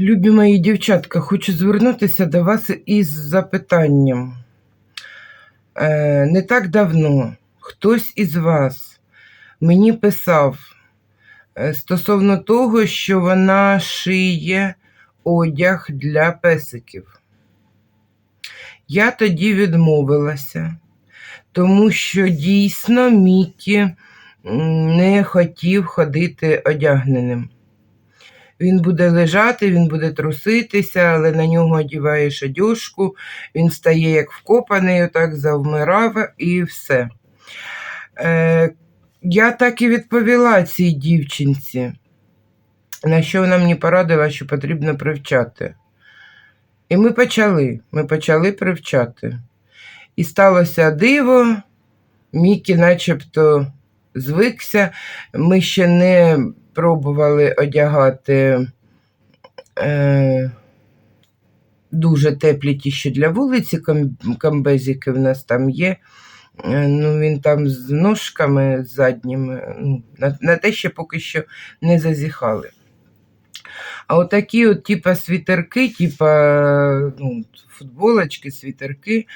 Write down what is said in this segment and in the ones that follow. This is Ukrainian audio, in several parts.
Любі мої дівчатка, хочу звернутися до вас із запитанням. Е, не так давно хтось із вас мені писав е, стосовно того, що вона шиє одяг для песиків. Я тоді відмовилася, тому що дійсно Мікі не хотів ходити одягненим. Він буде лежати, він буде труситися, але на нього одіваєш одяжку, він стає як вкопаний, отак завмирав і все. Е, я так і відповіла цій дівчинці, на що вона мені порадила, що потрібно привчати. І ми почали, ми почали привчати. І сталося диво, Мікі начебто звикся. Ми ще не пробували одягати е, дуже теплі ті, що для вулиці, камбезики в нас там є. Е, Ну, він там з ножками задніми, ну, на, на те, що поки що не зазіхали. А отакі от, типа світерки, типа ну, футболочки, світерки,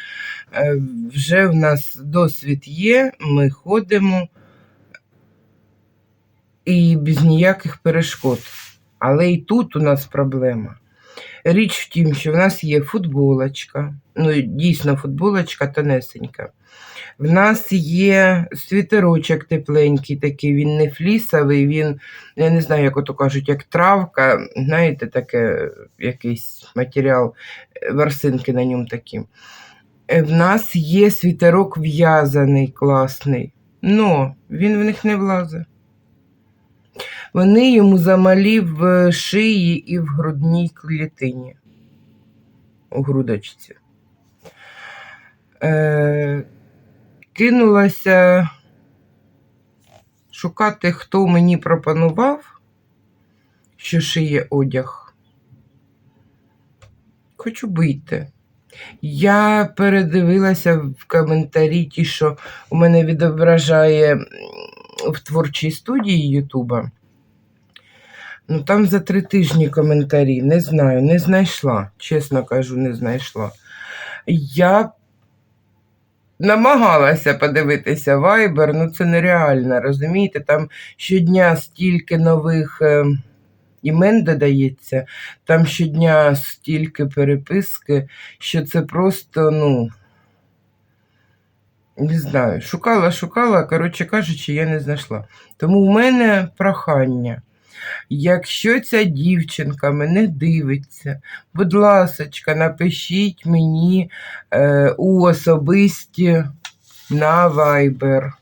е, вже в нас досвід є, ми ходимо і без ніяких перешкод. Але і тут у нас проблема. Річ в тім, що в нас є футболочка, ну дійсно футболочка тонесенька. В нас є світерочок тепленький, такий, він не флісовий, він, я не знаю, як ото кажуть, як травка, знаєте, таке якийсь матеріал, е, ворсинки на ньому такі. Е, В нас є світерок в'язаний, класний, но він в них не влазить. Вони йому замалі в шиї і в грудній клітині. У грудочці. Е, кинулася шукати, хто мені пропонував, що шиє одяг. Хочу бити. Я передивилася в коментарі ті, що у мене відображає в творчій студії Ютуба. Ну, там за три тижні коментарі. Не знаю, не знайшла. Чесно кажу, не знайшла. Я намагалася подивитися Viber, ну це нереально, розумієте? Там щодня стільки нових е, імен додається, там щодня стільки переписки, що це просто, ну. Не знаю, шукала, шукала, коротше кажучи, я не знайшла. Тому в мене прохання. Якщо ця дівчинка мене дивиться, будь ласочка, напишіть мені е, у особисті на Viber.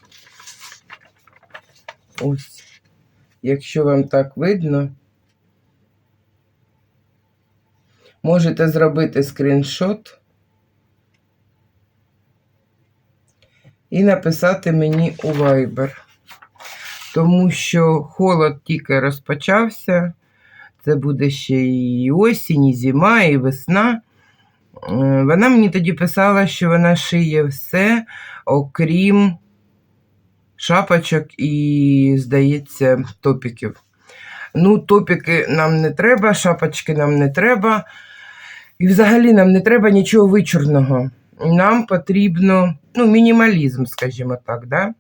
Ось, якщо вам так видно, можете зробити скріншот і написати мені у Viber тому що холод тільки розпочався. Це буде ще і осінь, і зима, і весна. Е, Вона мені тоді писала, що вона шиє все, окрім шапочок і, здається, топіків. Ну, топіки нам не треба, шапочки нам не треба. І взагалі нам не треба нічого вичорного. Нам потрібно ну, мінімалізм, скажімо так. Да?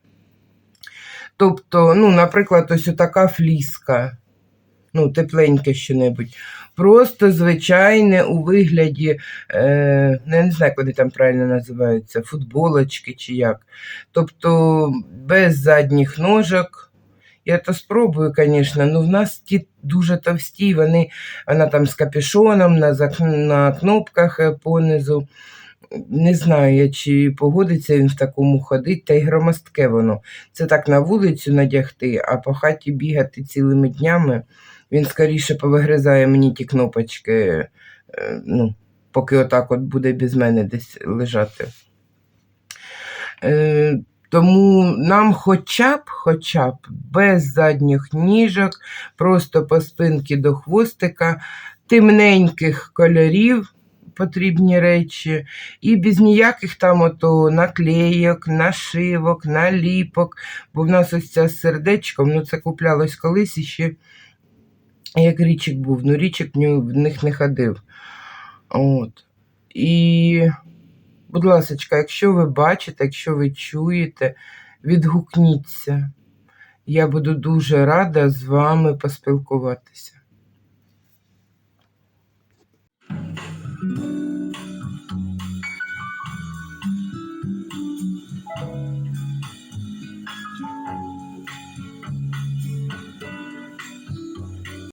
Тобто, ну, наприклад, ось така фліска, ну, тепленьке що-небудь. Просто звичайне у вигляді, е, ну, не знаю, вони там правильно називаються, футболочки чи як. Тобто без задніх ножок. Я то спробую, звісно, але в нас ті дуже товсті, вони, вона там з капюшоном на, на кнопках е, понизу. Не знаю, чи погодиться він в такому ходить, та й громоздке воно. Це так на вулицю надягти, а по хаті бігати цілими днями. Він скоріше повигризає мені ті кнопочки, е, ну, поки отак от буде без мене десь лежати. Е, Тому нам хоча б, хоча б без задніх ніжок, просто по спинки до хвостика, темненьких кольорів потрібні речі, і без ніяких там ото наклейок, нашивок, наліпок. Бо в нас ось ця з сердечком, ну це куплялось колись іще, як річик був, ну річик в них не ходив. От. І, будь ласка, якщо ви бачите, якщо ви чуєте, відгукніться. Я буду дуже рада з вами поспілкуватися.